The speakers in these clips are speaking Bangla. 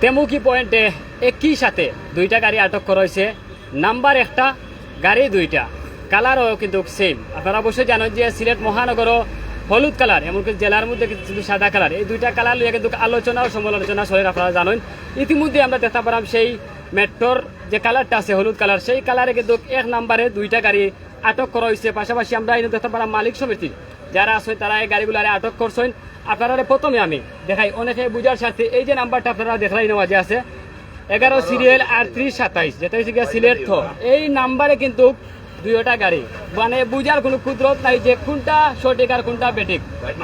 তেমুকি পয়েন্টে একই সাথে দুইটা গাড়ি আটক করা হয়েছে। নাম্বার একটা, গাড়ি দুইটা। কালারও কিন্তু সেম আপনারা অবশ্যই জানেন যে সিলেট মহানগরও হলুদ কালার, এমনকি জেলার মধ্যে কিন্তু সাদা কালার। এই দুইটা কালার নিয়ে কিন্তু আলোচনা ও সমালোচনা চলে আপনারা জানেন। ইতিমধ্যে আমরা দেখতে পারাম সেই মেট্রোর যে কালারটা আছে, হলুদ কালার, সেই কালারে কিন্তু এক নাম্বারে দুইটা গাড়ি আটক করা হয়েছে। পাশাপাশি আমরা এই দেখতে পারাম মালিক সমিতির যারা আছে, তারা এই গাড়িগুলো আটক করছেন। আপনারা প্রথমে আমি দেখাই, অনেকে বুঝার সাথে এই যে নাম্বারটা আপনারা দেখলাই নেওয়া যে আছে, এগারো সিরিয়াল আটত্রিশ সাতাইশ, যেটা হচ্ছে গিয়ে সিলেট থ। এই নাম্বারে কিন্তু দুইটা গাড়ি মানে বুঝার কোনো কুদরত নাই যে কোনটা সঠিক আর কোনটা বেঠিক।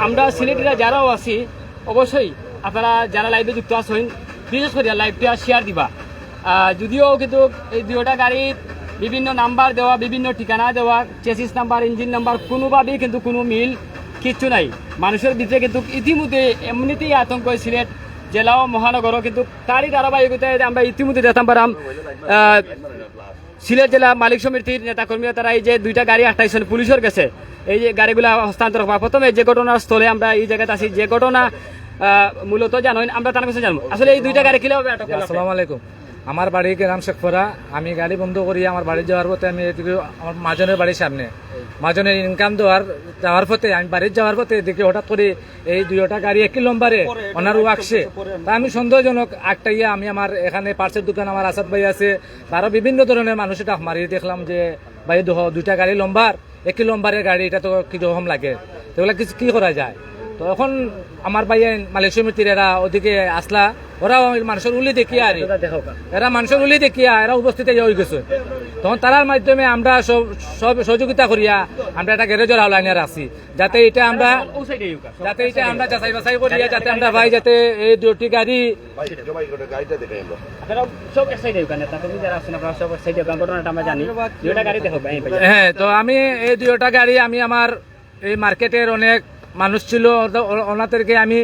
আমরা সিলেটিরা যারাও আছি, অবশ্যই আপনারা যারা লাইভে যুক্ত আছেন, বিশেষ করে লাইভটা শেয়ার দিবা। যদিও কিন্তু এই দুইটা গাড়ির বিভিন্ন নাম্বার দেওয়া, বিভিন্ন ঠিকানা দেওয়া চেসিস নাম্বার ইঞ্জিন নাম্বার, কোনোভাবেই কিন্তু কোনো মিল কিচ্ছু নাই। মানুষের ভিতরে কিন্তু ইতিমধ্যে এমনিতেই আতঙ্ক সিলেট জেলা ও মহানগরও কিন্তু তারই ধারাবাহিকতায় আমরা ইতিমধ্যে দেখতাম পারাম সিলেট জেলা মালিক সমিতির নেতাকর্মীরা তারা এই যে দুইটা গাড়ি আটটাইছেন পুলিশের কাছে, এই যে গাড়িগুলা হস্তান্তর করা প্রথমে যে ঘটনার স্থলে আমরা এই জায়গাতে আছি, যে ঘটনা মূলত জানেন, আমরা তার কাছে জানব। আসলে এই দুইটা গাড়ি কীভাবে আটক আসসালামু আলাইকুম। আমার বাড়ি গ্রাম শেখপুরা। আমি গাড়ি বন্ধ করি আমার বাড়ি যাওয়ার পথে আমি এদিকে আমার মাজনের বাড়ির সামনে। মাজনের ইনকাম দেওয়ার যাওয়ার পথে, আমি বাড়ির যাওয়ার পথে দেখি হঠাৎ করে এই দুইটা গাড়ি একই লম্বারে ওনার আসছে। তা আমি সন্দেহজনক একটা ইয়ে আমি আমার এখানে পার্সের দোকান আমার আসাদ ভাই আছে। তারও বিভিন্ন ধরনের মানুষের ডাক মারি দেখলাম যে, ভাই দুইটা গাড়ি লম্বার, একই লম্বারের গাড়ি, এটা তো কীরকম লাগে? তো এগুলা কিছু কি করা যায়? তো এখন আমার ভাই মালিক সমিতির এরা ওদিকে আসলা ওরাও মানুষের উলি দেখিয়া আরে। এরা মানুষের উলি দেখিয়া এরা উপস্থিত হয়ে গেছে। তখন তারার মাধ্যমে আমরা সব সব সহযোগিতা করিয়া আমরা একটা গ্যারেজের আওলাইনে রাখছি যাতে এটা আমরা ইউকা যাতে এটা আমরা যাচাই বাছাই করিয়া যাতে আমরা ভাই যাতে এই দুটি গাড়ি ভাই হ্যাঁ তো আমি এই দুইটা গাড়ি আমি আমার এই মার্কেটের অনেক মানুষ ছিল ওনাদেরকে আমি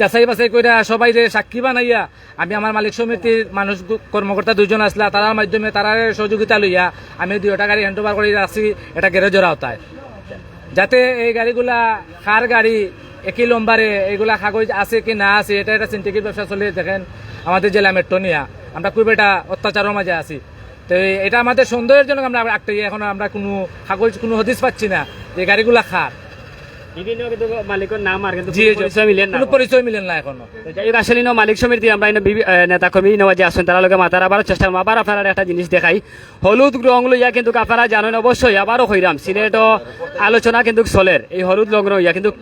যাচাই বাছাই করে সবাই যে সাক্ষী বানাইয়া আমি আমার মালিক সমিতির মানুষ কর্মকর্তা দুজন আসলা, তারার মাধ্যমে তারার সহযোগিতা লইয়া আমি দুইটা গাড়ি হ্যান্ড ওভার করে রাখছি এটা গ্যারেজের আওতায়। যাতে এই গাড়িগুলা, কার গাড়ি, একই লম্বারে এইগুলা কাগজ আছে কি না আছে, এটা একটা সিন্ডিকেট ব্যবসা চলে, দেখেন, আমাদের জেলা মেট্রো নিয়া। আমরা খুব এটা অত্যাচারের মাঝে আছি। তো এটা আমাদের সন্দেহের জন্য আমরা একটা এখন আমরা কোনো কাগজ, কোনো হদিস পাচ্ছি না যে গাড়িগুলা খার পরিচয় মিলেন না এখনও। আসলে মালিক সমিতি আমরা ইনো বিভি- আহ, নেতাকর্মী নেওয়া যে আছেন তারা লোকে মাথার আবার চেষ্টা আবার আপনারা একটা জিনিস দেখাই। হলুদ রং লইয়া কিন্তু আপনারা জানেন অবশ্যই আবারও হইরাম। সিলেটও আলোচনা কিন্তু চলের। এই হলুদ রং লইয়া কিন্তু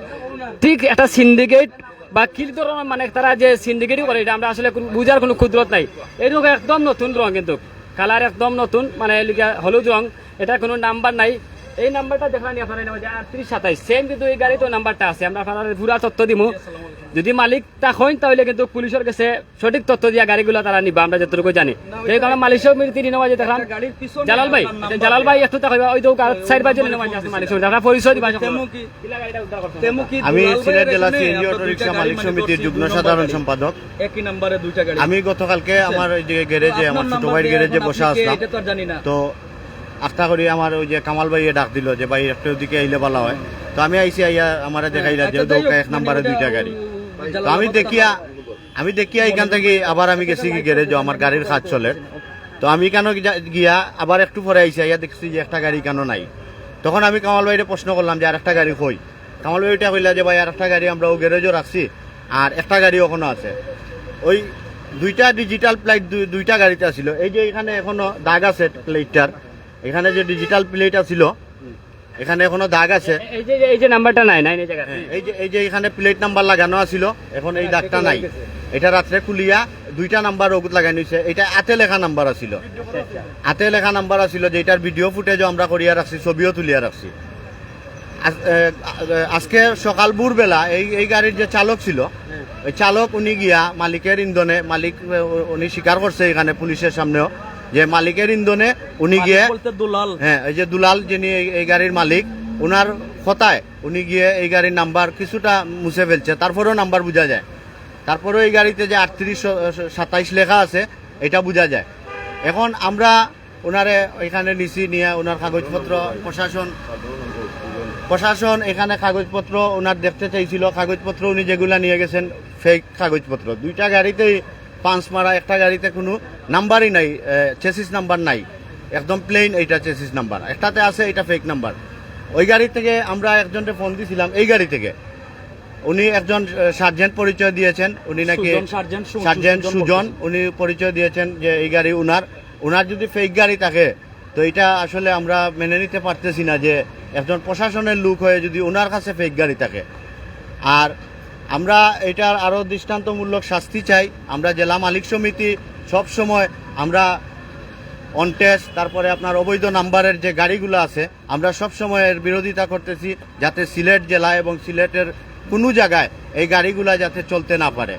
ঠিক একটা সিন্ডিকেট বা কি ধরনের মানে তারা যে সিন্ডিকেটই করে এটা আমরা আসলে বুঝার কোনো ক্ষুদ্রত নাই। এইরকম একদম নতুন রং কিন্তু। কালার একদম নতুন মানে হলুদ রং এটা কোনো নাম্বার নাই। এই নাম্বারটা দেখানি আপনারা আটত্রিশ সাতাইশ সেম কিন্তু এই গাড়িতে নাম্বারটা আছে। আমরা আপনারা পুরা তথ্য দিব যদি মালিক তা হইন তাহলে কিন্তু পুলিশের কাছে সঠিক তথ্য দিয়া গাড়িগুলো তারা নিবা আমরা যতটুকু জানি। এই কারণে মালিক সমিতি তিনি নেওয়া যে দেখলাম জালাল ভাই জালাল ভাই একটু ওই তো সাইড বাজে নেওয়া আছে মালিক আপনারা পরিচয় দিবা কিলা গাড়িটা উদ্ধার করছেন? আমি সিলেট জেলা সিএনজি অটো রিক্সা মালিক সমিতির যুগ্ম সাধারণ সম্পাদক। একই নম্বরে দুইটা গাড়ি। আমি গতকালকে আমার ওই যে গ্যারেজে আমার ছোট ভাইয়ের গ্যারেজে বসে আসলাম। তো আস্থা করি আমার ওই যে কামাল ভাইয়ে ডাক দিল যে, ভাই, একটা দিকে আইলে ভালো হয়। তো আমি আইসি, আইয়া আমার দেখাইলা যে দৌকা এক নাম্বারে দুইটা গাড়ি। তো আমি দেখিয়া আমি দেখিয়া এখান থেকে আবার আমি গেছি কি গ্যারেজে, আমার গাড়ির কাজ চলে। তো আমি কেন গিয়া- আবার একটু পরে আইসি, আইয়া দেখছি যে একটা গাড়ি কেন নাই। তখন আমি কামাল ভাইরে প্রশ্ন করলাম যে, আর একটা গাড়ি কই? কামাল ভাই ওইটা কইলা যে, ভাই, আর একটা গাড়ি আমরা ও গ্যারেজও রাখছি, আর একটা গাড়ি ওখানে আছে। ওই দুইটা ডিজিটাল প্লেট দুইটা গাড়িতে ছিল এই যে এখানে এখনও দাগ আছে প্লেটটার এখানে যে ডিজিটাল প্লেট ছিল এখানে এখনও দাগ আছে। এই যে এই যে নাম্বারটা নাই নাই এই জায়গা হ্যাঁ, এই যে এই যে এখানে প্লেট নাম্বার লাগানো আছিল এখন এই দাগটা নাই। এটা রাত্রে খুলিয়া দুইটা নাম্বার ওগুত লাগাই নিছে। এটা আতে লেখা নাম্বার আছিল। আতে লেখা নাম্বার আছিল যেটার ভিডিও ফুটেজও আমরা করিয়া রাখছি ছবিও তুলিয়া রাখছি। আজ- আজকে সকাল ভোরবেলা এই এই গাড়ির যে চালক ছিল ওই চালক উনি গিয়া মালিকের ইন্ধনে মালিক উনি স্বীকার করছে এখানে পুলিশের সামনেও। যে মালিকের ইন্ধনে উনি গিয়ে বলতে দুলাল। হ্যাঁ এই যে দুলাল যিনি এই- গাড়ির মালিক ওনার কথায় উনি গিয়ে এই গাড়ির নাম্বার কিছুটা মুছে ফেলছে। তারপরেও নাম্বার বোঝা যায়। তারপরেও এই গাড়িতে যে আটত্রিশ সাতাইশ লেখা আছে এটা বোঝা যায়। এখন আমরা ওনারে এখানে নিছি নিয়ে ওনার কাগজপত্র প্রশাসন প্রশাসন এখানে কাগজপত্র ওনার দেখতে চাইছিল। কাগজপত্র উনি যেগুলা নিয়ে গেছেন ফেক কাগজপত্র। দুইটা গাড়িতেই পাঁচ মারা একটা গাড়িতে কোনো নাম্বারই নাই চেসিস নাম্বার নাই। একদম প্লেন এইটা চেসিস নাম্বার। একটাতে আছে এটা ফেক নাম্বার। ওই গাড়ি থেকে আমরা একজনকে ফোন দিয়েছিলাম এই গাড়ি থেকে। উনি একজন সার্জেন্ট পরিচয় দিয়েছেন উনি নাকি সার্জেন্ট সুজন উনি পরিচয় দিয়েছেন যে এই গাড়ি উনার। উনার যদি ফেক গাড়ি থাকে তো এটা আসলে আমরা মেনে নিতে পারতেছি না যে একজন প্রশাসনের লোক হয়ে যদি ওনার কাছে ফেক গাড়ি থাকে। আর আমরা এটার আরও দৃষ্টান্তমূলক শাস্তি চাই। আমরা জেলা মালিক সমিতি সব সময় আমরা অনটেস্ট তারপরে আপনার অবৈধ নাম্বারের যে গাড়িগুলো আছে, আমরা সব সময় এর বিরোধিতা করতেছি যাতে সিলেট জেলা এবং সিলেটের কোনো জায়গায় এই গাড়িগুলা যাতে চলতে না পারে।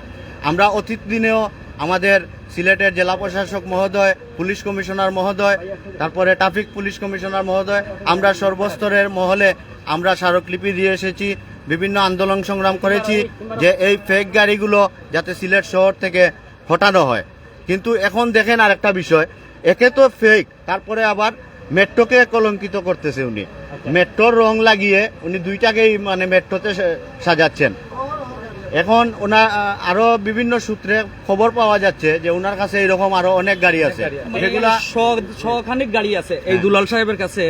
আমরা অতীত দিনেও আমাদের সিলেটের জেলা প্রশাসক মহোদয়, পুলিশ কমিশনার মহোদয়, তারপরে ট্রাফিক পুলিশ কমিশনার মহোদয়, আমরা সর্বস্তরের মহলে আমরা স্মারকলিপি দিয়ে এসেছি। বিভিন্ন আন্দোলন সংগ্রাম করেছি যে এই ফেক গাড়িগুলো যাতে সিলেট শহর থেকে হটানো হয়। কিন্তু এখন দেখেন আরেকটা বিষয় একে তো ফেক তারপরে আবার মেট্রোকে কলঙ্কিত করতেছে উনি। মেট্রোর রং লাগিয়ে উনি দুইটাকেই মানে মেট্রোতে সাজাচ্ছেন। এখন ওনার আরও বিভিন্ন সূত্রে খবর পাওয়া যাচ্ছে যে ওনার কাছে এরকম আরও অনেক গাড়ি আছে। যেগুলা শখানিক গাড়ি আছে। এই দুলাল সাহেবের কাছে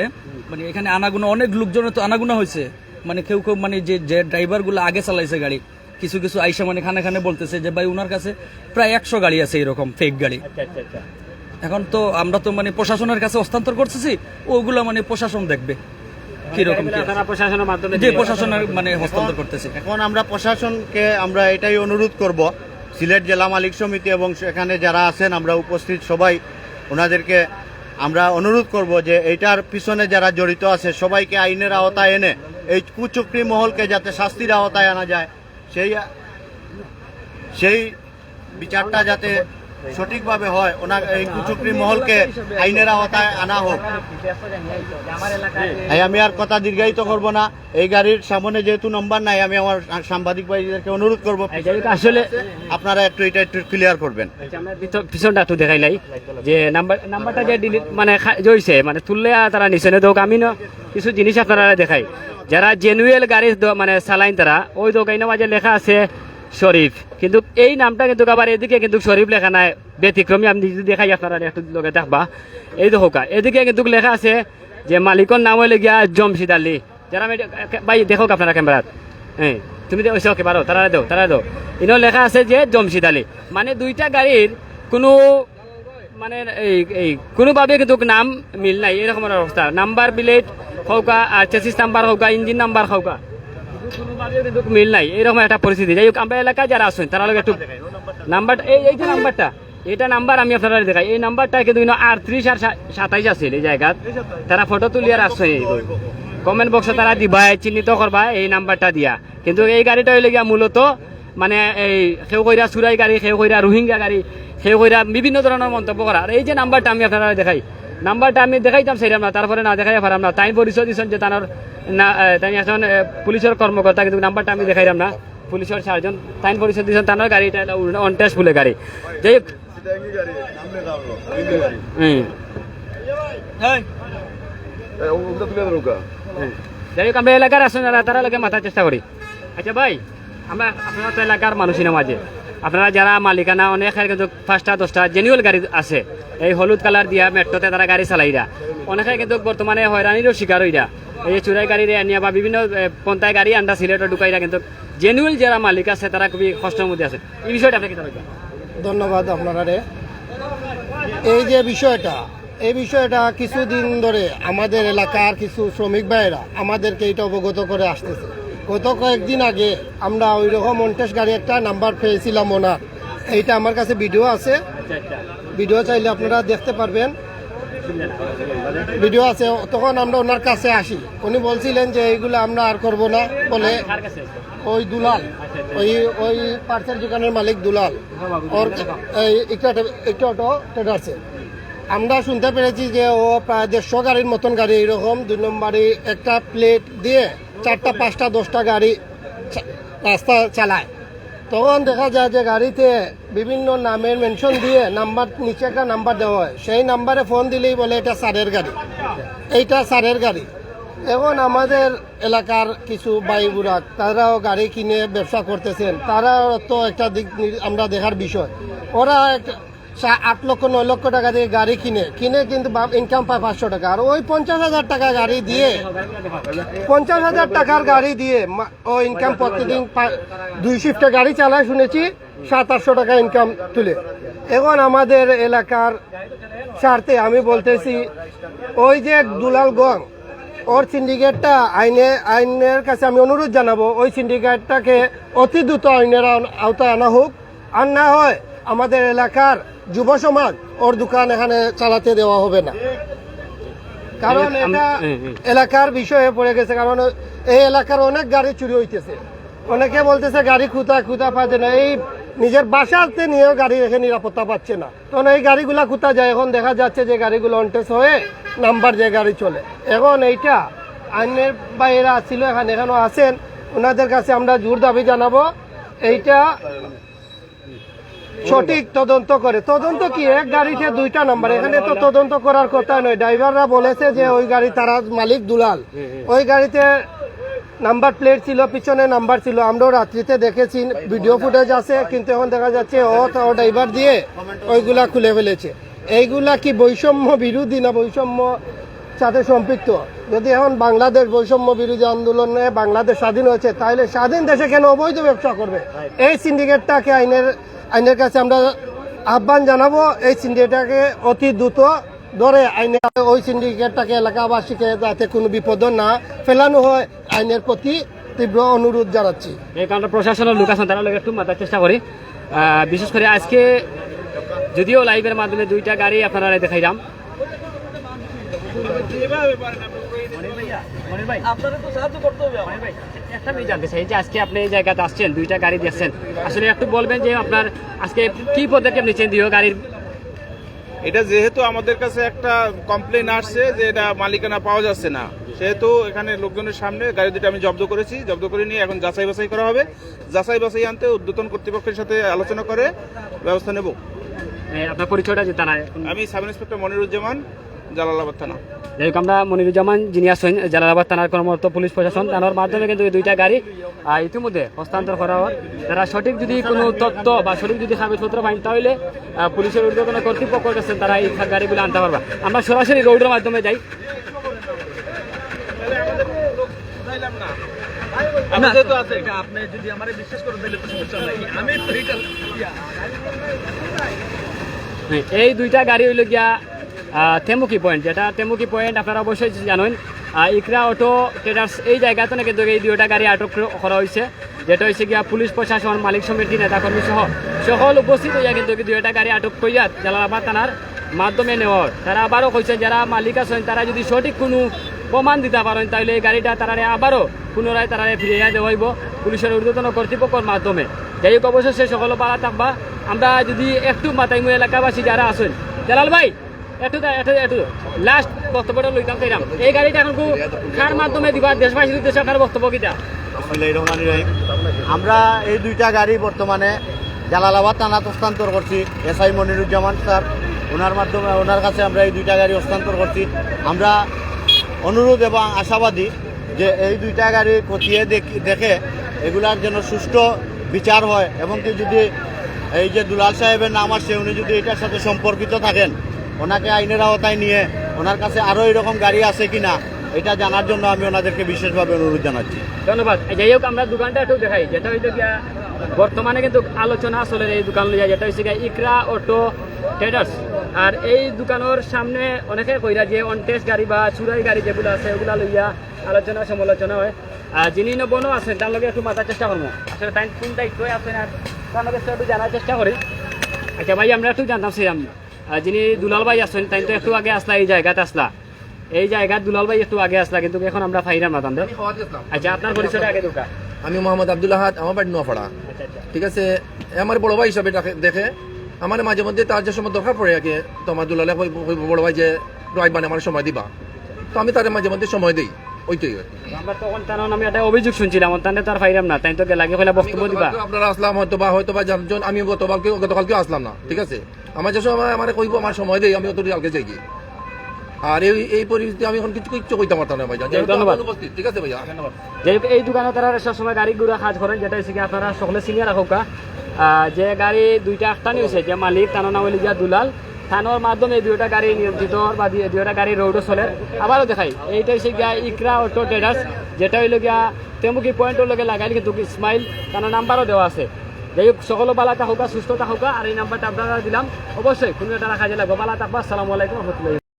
মানে এখানে আনাগুনা অনেক লোকজনের তো আনাগুনা হয়েছে। মানে কেউ কেউ মানে যে যে ড্রাইভারগুলো আগে চালাইছে গাড়ি কিছু কিছু আইসা মানে খানে খানে বলতেছে যে ভাই উনার কাছে প্রায় একশো গাড়ি আছে এরকম ফেক গাড়ি। আচ্ছা আচ্ছা আচ্ছা। এখন তো আমরা তো মানে প্রশাসনের কাছে হস্তান্তর করতেছি ওগুলো মানে প্রশাসন দেখবে কীরকম প্রশাসনের মাধ্যমে যে প্রশাসনের মানে হস্তান্তর করতেছি। এখন আমরা প্রশাসনকে আমরা এটাই অনুরোধ করব সিলেট জেলা মালিক সমিতি এবং সেখানে যারা আছেন আমরা উপস্থিত সবাই ওনাদেরকে আমরা অনুরোধ করব যে এইটার পিছনে যারা জড়িত আছে, সবাইকে আইনের আওতায় এনে এই কুচক্রি মহলকে যাতে শাস্তির আওতায় আনা যায়, সেই সেই বিচারটা যাতে সঠিকভাবে হয় ওনার এই কুচক্রি মহলকে আইনের আওতায় আনা হোক। আমি আর কথা দীর্ঘায়িত করব না। এই গাড়ির সামনে যেহেতু নম্বর নাই আমি আমার সাংবাদিক ভাইদেরকে অনুরোধ করব। আসলে আপনারা একটু এটা একটু ক্লিয়ার করবেন। আচ্ছা, পিছনটা একটু দেখাই নাই যে নাম্বার নাম্বারটা যে ডিলিট মানে জইছে মানে তুললে তারা নিচে দোক আমি না কিছু জিনিস আপনারা দেখাই। যারা জেনুয়েল গাড়ি মানে চালাইন তারা ওই দোকানের মাঝে লেখা আছে শরীফ। কিন্তু এই নামটা কিন্তু আবার এদিকে কিন্তু শরীফ লেখা নাই। ব্যতিক্রমী আমি যদি দেখাই আপনারা একটু লোকে দেখবা। এই দোকা এদিকে কিন্তু লেখা আছে যে মালিকর নাম হইলে গিয়া জমশিদ আলী। যারা আমি ভাই, দেখো আপনারা ক্যামেরাত। হ্যাঁ তুমি ওইসব ওকে পারো তারা দাও তারা দাও। ইনো লেখা আছে যে জমশিদ আলী। মানে দুইটা গাড়ির কোনো মানে এই এই, কোনোভাবে কিন্তু নাম মিল নাই, এরকম অবস্থা। নাম্বার, প্লেট, হৌকা, আর চেসিস নাম্বার হৌকা, ইঞ্জিন নাম্বার হৌকা। কিন্তু মিল নাই এরকম একটা পরিস্থিতি। যাই হোক আমরা এলাকায় যারা আছেন তারা লোক একটু নাম্বার এই এই যে নাম্বারটা এটা নাম্বার আমি আপনারা দেখাই। এই নাম্বারটা কিন্তু আটত্রিশ আর সাতাইশ আছিল এই জায়গাত। তারা ফটো তুলি আর আসছে কমেন্ট বক্সে তারা দিবা চিহ্নিত করবা এই নাম্বারটা দিয়া। কিন্তু এই গাড়িটা হইলে গিয়া মূলত মানে এই সেউ কইরা চুরাই গাড়ি সেউ কইরা রোহিঙ্গা গাড়ি সেউ কইরা বিভিন্ন ধরনের মন্তব্য করা। আর এই যে নাম্বারটা আমি আপনারা দেখাই নাম্বারটা আমি দেখাইতাম সেইরাম না তারপরে না দেখাই পারাম না। তাই পরিচয় দিচ্ছেন যে তার না তাই একজন এ, পুলিশের কর্মকর্তা কিন্তু নাম্বারটা আমি দেখাইলাম না। পুলিশের চারজন তাই পরিচয় দিচ্ছেন তার গাড়ি এটা অনটেস্ট বলে গাড়ি। যাই হোক। যাই হোক আমরা এলাকার আসুন তারা লোকে মাথার চেষ্টা করি। আচ্ছা ভাই আমরা আপনারা তো এলাকার মানুষই না মাঝে। আপনারা যারা মালিকানা অনেক কিন্তু পাঁচটা দশটা জেনুয়াল গাড়ি আছে এই হলুদ কালার দিয়া মেট্রোতে তারা গাড়ি চালাইরা। অনেকে কিন্তু বর্তমানে হয়রানিরও শিকার হইরা এই চুরাই গাড়ি আনিয়া বা বিভিন্ন পন্থায় গাড়ি আন্ডা সিলেটর ঢুকাইরা কিন্তু জেনুয়াল যারা মালিক আছে তারা খুবই কষ্টের মধ্যে আছে। এই বিষয়টা আপনি ধন্যবাদ আপনারা রে। এই যে বিষয়টা এই বিষয়টা কিছুদিন ধরে আমাদের এলাকার কিছু শ্রমিক ভাইয়েরা আমাদেরকে এটা অবগত করে আসতেছে। গত কয়েকদিন আগে আমরা ওই রকম অন্টেশ গাড়ি একটা নাম্বার পেয়েছিলাম ওনার। এইটা আমার কাছে ভিডিও আছে। আচ্ছা আচ্ছা। ভিডিও চাইলে আপনারা দেখতে পারবেন। ভিডিও আছে, তখন আমরা ওনার কাছে আসি। উনি বলছিলেন যে এইগুলো আমরা আর করব না বলে, ওই দুলাল, ওই ওই পার্সেল দোকানের মালিক দুলাল। ওর একটা অটো ট্রেডার্সে আমরা শুনতে পেরেছি যে ও প্রায় দেড়শো গাড়ির মতন গাড়ি, এইরকম দুই নম্বরে একটা প্লেট দিয়ে চারটা, পাঁচটা, দশটা গাড়ি রাস্তা চালায়। তখন দেখা যায় যে গাড়িতে বিভিন্ন নামের মেনশন দিয়ে নাম্বার নিচে একটা নাম্বার দেওয়া হয়। সেই নাম্বারে ফোন দিলেই বলে, এটা সারের গাড়ি। এইটা সারের গাড়ি। এখন আমাদের এলাকার কিছু বাই বুড়াক তারাও গাড়ি কিনে ব্যবসা করতেছেন। তারাও তো একটা দিক আমরা দেখার বিষয়। ওরা আট লক্ষ, নয় লক্ষ টাকা দিয়ে গাড়ি কিনে। কিনে কিন্তু ইনকাম পায় পাঁচশো টাকা। আর ওই পঞ্চাশ হাজার টাকা গাড়ি দিয়ে, পঞ্চাশ হাজার টাকার গাড়ি দিয়ে ও ইনকাম প্রতিদিন দুই শিফটে গাড়ি চালায় শুনেছি, সাত, আটশো টাকা ইনকাম তুলে। এখন আমাদের এলাকার স্বার্থে আমি বলতেছি, ওই যে দুলাল গং, ওর সিন্ডিকেটটা আইনে আইনের কাছে আমি অনুরোধ জানাব, ওই সিন্ডিকেটটাকে অতি দ্রুত আইনের আওতায় আনা হোক। আর না হয় আমাদের এলাকার যুব সমাজ ওর দোকান এখানে চালাতে দেওয়া হবে না। কারণ এটা। এলাকার বিষয়ে পড়ে গেছে কারণ এই এলাকার অনেক গাড়ি চুরি হইতেছে। অনেকে বলতেছে গাড়ি খুঁতা খুঁতা পাচ্ছে না এই নিজের বাসাতে নিয়েও গাড়ি রেখে নিরাপত্তা পাচ্ছে না। তখন এই গাড়িগুলা খুঁতা যায় এখন দেখা যাচ্ছে যে গাড়িগুলো অনটেস হয়ে নাম্বার যে গাড়ি চলে। এখন এইটা আইনের বাইরে ছিল এখানে এখানেও আছেন ওনাদের কাছে আমরা জোর দাবি জানাব এইটা সঠিক তদন্ত করে। তদন্ত কি? এক গাড়িতে দুইটা নাম্বার এখানে তো তদন্ত করার কথা নয়। ড্রাইভাররা বলেছে যে ওই গাড়ি তারা মালিক দুলাল। ওই গাড়িতে নাম্বার প্লেট ছিল, পিছনে নাম্বার ছিল। আমরাও রাত্রিতে দেখেছি ভিডিও ফুটেজ আছে, কিন্তু এখন দেখা যাচ্ছে ও তো ড্রাইভার দিয়ে ওইগুলা খুলে ফেলেছে। এইগুলা কি বৈষম্য বিরোধী না বৈষম্য সাথে সম্পৃক্ত? যদি এখন বাংলাদেশ বৈষম্য বিরোধী আন্দোলনে বাংলাদেশ স্বাধীন হয়েছে, তাহলে স্বাধীন দেশে কেন অবৈধ ব্যবসা করবে? এই সিন্ডিকেটটাকে আইনের আইনের কাছে আমরা আহ্বান জানাব, এই সিন্ডিকেটটাকে অতি দ্রুত ধরে আইনে ওই সিন্ডিকেটটাকে এলাকাবাসীকে যাতে কোনো বিপদ না ফেলানো হয়, আইনের প্রতি তীব্র অনুরোধ জানাচ্ছি। এই কারণে প্রশাসনের লোক আছেন, তারা একটু মাথার চেষ্টা করি। বিশেষ করে আজকে যদিও লাইভের মাধ্যমে দুইটা গাড়ি আপনারা দেখাইলাম আপনারা তো সাহায্য করতে হবে আমার। একটা আমি জানতে চাই যে আজকে আপনি এই জায়গাতে আসছেন দুইটা গাড়ি আসলে একটু বলবেন যে আপনার আজকে কি পদক্ষেপ নিচ্ছেন দিও গাড়ির? এটা যেহেতু আমাদের কাছে একটা কমপ্লেন আসছে যে এটা মালিকানা পাওয়া যাচ্ছে না। সেহেতু এখানে লোকজনের সামনে গাড়ি দুটো আমি জব্দ করেছি। জব্দ করে নিয়ে এখন যাচাই বাছাই করা হবে। যাচাই বাছাই আনতে উদ্যতন কর্তৃপক্ষের সাথে আলোচনা করে ব্যবস্থা নেব। আপনার পরিচয়টা যে তারা আমি সাব ইন্সপেক্টর মনিরুজ্জামান। জালালাবাদ থানা। যাই হোক আমরা মনিরুজ্জামান যিনি আছেন জালালাবাদ থানার কর্মরত পুলিশ প্রশাসন তার মাধ্যমে কিন্তু এই দুইটা গাড়ি ইতিমধ্যে হস্তান্তর করা হয়। তারা সঠিক যদি কোনো তথ্য বা সঠিক যদি কাগজপত্র পাই তাহলে পুলিশের ঊর্ধ্বতন কর্তৃপক্ষ কাছে তারা এই গাড়িগুলো আনতে পারবা। আমরা সরাসরি রোডের মাধ্যমে যাই। আপনি যেহেতু আছে, এটা আপনি যদি আমারে বিশ্বাস করেন তাহলে সমস্যা নাই। আমি তো এটা হ্যাঁ, এই দুইটা গাড়ি হইল গিয়া তেমুকি পয়েন্ট যেটা তেমুকি পয়েন্ট আপনারা অবশ্যই জানেন। ইকরা অটো ট্রেডার্স এই জায়গাতে না কিন্তু এই দুইটা গাড়ি আটক করা হয়েছে। যেটা হয়েছে গিয়া পুলিশ প্রশাসন, মালিক সমিতি, নেতাকর্মী সহ। সকল উপস্থিত হইয়া কিন্তু দুইটা গাড়ি আটক করিয়া জালালাবাদ থানার মাধ্যমে নেওয়া হয়। তারা আবারও কইছে, যারা মালিক আছেন, তারা যদি সঠিক কোনো প্রমাণ দিতে পারেন তাহলে এই গাড়িটা তারা আবারও পুনরায় তারা ফিরিয়ে দেওয়া হইব পুলিশের ঊর্ধ্বতন কর্তৃপক্ষের মাধ্যমে। যাই হোক অবশ্যই সে সকল পাড়া থাকবা। আমরা যদি একটু মাথায় এলাকাবাসী যারা আছেন, জালাল ভাই লাস্ট বক্তব্যটা লইতাম এই গাড়িটা এখন কার মাধ্যমে দিবা দেশবাসীর উদ্দেশ্যে আপনার বক্তব্য কিটা। আমরা এই দুইটা গাড়ি বর্তমানে জালালাবাদ থানাত হস্তান্তর করছি এসআই মনিরুজ্জামান স্যার ওনার মাধ্যমে ওনার কাছে আমরা এই দুইটা গাড়ি হস্তান্তর করছি আমরা অনুরোধ এবং আশাবাদী যে এই দুইটা গাড়ি খতিয়ে দেখি দেখে এগুলার যেন সুষ্ঠু বিচার হয়। এবং কি যদি এই যে দুলাল সাহেবের নাম আসছে উনি যদি এটার সাথে সম্পর্কিত থাকেন ওনাকে আইনের আওতায় নিয়ে ওনার কাছে আরও এরকম গাড়ি আছে কি না এটা জানার জন্য আমি ওনাদেরকে বিশেষভাবে অনুরোধ জানাচ্ছি। ধন্যবাদ। যাই হোক আমরা দোকানটা একটু দেখাই। যেটা গিয়া বর্তমানে কিন্তু আলোচনা চলে এই দোকান লইয়া যেটা গিয়া ইকরা অটো ট্রেডার্স। আর এই দোকানের সামনে অনেকে কইরা যে অনটেস্ট গাড়ি বা চুরাই গাড়ি যেগুলো আছে ওগুলা লইয়া আলোচনা সমালোচনা হয়। আর যিনি নবনও আছেন তার লগে একটু মাথার চেষ্টা করব। আসলে তাই কোন দায়িত্বই আছেন আর তার লগে একটু জানার চেষ্টা করি। আচ্ছা ভাই আমরা একটু জানতাম ছিলাম আহ, যিনি দুলাল ভাই আছেন তাই তো একটু আগে আসলা এই জায়গাতে আসলা। এই জায়গায় দুলাল ভাই একটু আগে আসলা কিন্তু এখন আমরা ফাইরাম না তাদের আচ্ছা আপনার পরিচয়টা আগে দোকা আমি মোহাম্মদ আব্দুল আহাদ আমার বাড়ি নোয়াপাড়া। আচ্ছা আচ্ছা। ঠিক আছে? আমার বড় ভাই হিসাবে দেখে আমার মাঝে মধ্যে তার যে সময় দরকার পড়ে আগে তো আমার দুলালে বড় ভাই যে ড্রাইভ বানে আমার সময় দিবা। তো আমি তাদের মাঝে মধ্যে সময় দিই। ওইটাই আমরা তখন তার আমি একটা অভিযোগ শুনছিলাম তাহলে তার ফাইরাম না তাই তো লাগে ফেলা বক্তব্য দিবা? আপনারা আসলাম হয়তো বা হয়তো বা জানজন আমি গতকালকে গতকালকেও আসলাম না ঠিক আছে? আমার যে সময় আমার কইব আমার সময় দেই আমি অত কালকে যাই গিয়ে। আর এই এই পরিস্থিতি আমি এখন কিছু কিচ্ছু কইতে পারতাম না ভাইজান। ধন্যবাদ। ঠিক আছে ভাইয়া? যাই হোক, এই দোকানে তারা সবসময় গাড়ি ঘোড়া কাজ করেন যেটা হচ্ছে কি আপনারা সকলে সিনিয়র রাখুকা যে গাড়ি দুইটা একটা নিয়েছে যে মালিক তানোর নাম হইল দুলাল। থানোর মাধ্যমে দুইটা গাড়ি নিয়ন্ত্রিত বা দুইটা গাড়ি রোডও চলে। আবারও দেখাই এইটা হচ্ছে গিয়া ইকরা অটো ট্রেডার্স যেটা হইল গিয়া তেমুকি পয়েন্টের লগে লাগাইলে কিন্তু স্মাইল তার নাম্বারও দেওয়া আছে। যাই হোক সকলো বালা থাকুকা সুস্থ থাকুকা আর এই নাম্বারটা আপনারা দিলাম। অবশ্যই কোনো একটা রাখা যায় লাগবে। বালা থাকবা আসসালামু আলাইকুম রহমতুল্লাহ